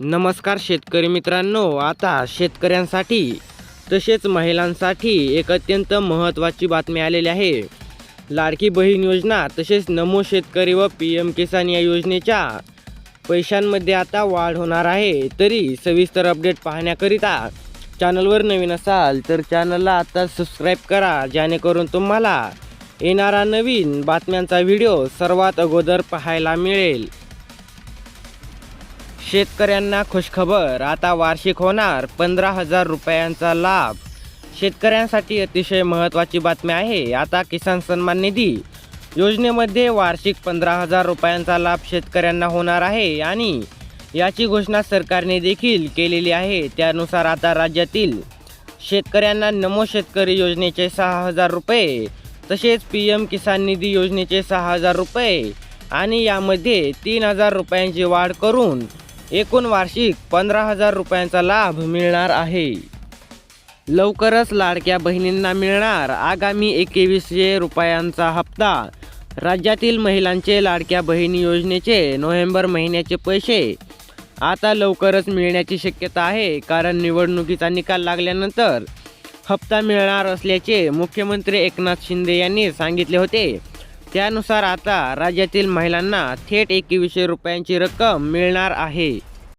नमस्कार शेतकरी मित्रांनो आता शेतकऱ्यांसाठी तसेच महिलांसाठी एक अत्यंत महत्त्वाची बातमी आलेली आहे. लाडकी बहीण योजना तसेच नमो शेतकरी व पी एम किसान या योजनेच्या पैशांमध्ये आता वाढ होणार आहे. तरी सविस्तर अपडेट पाहण्याकरिता चॅनलवर नवीन असाल तर चॅनलला आता सबस्क्राईब करा जेणेकरून तुम्हाला येणारा नवीन बातम्यांचा व्हिडिओ सर्वात अगोदर पाहायला मिळेल. शेतकऱ्यांना खुशखबर. आता वार्षिक होणार पंधरा हजार रुपयांचा लाभ. शेतकऱ्यांसाठी अतिशय महत्त्वाची बातमी आहे. आता किसान सन्मान निधी. योजनेमध्ये वार्षिक पंधरा हजार रुपयांचा लाभ शेतकऱ्यांना होणार आहे आणि याची घोषणा सरकारने देखील केलेली आहे. त्यानुसार आता राज्यातील शेतकऱ्यांना नमो शेतकरी योजनेचे सहा हजार रुपये तसेच पी एम किसान निधी योजनेचे सहा हजार रुपये आणि यामध्ये तीन हजार रुपयांची वाढ करून एकूण वार्षिक पंधरा हजार रुपयांचा लाभ मिळणार आहे. लवकरच लाडक्या बहिणींना मिळणार आगामी एकवीसशे रुपयांचा हप्ता. राज्यातील महिलांचे लाडक्या बहिणी योजनेचे नोव्हेंबर महिन्याचे पैसे आता लवकरच मिळण्याची शक्यता आहे कारण निवडणुकीचा निकाल लागल्यानंतर हप्ता मिळणार असल्याचे मुख्यमंत्री एकनाथ शिंदे यांनी सांगितले होते. त्यानुसार आता राज्यातील महिलांना थेट एकवीसशे रुपयांची रक्कम मिळणार आहे.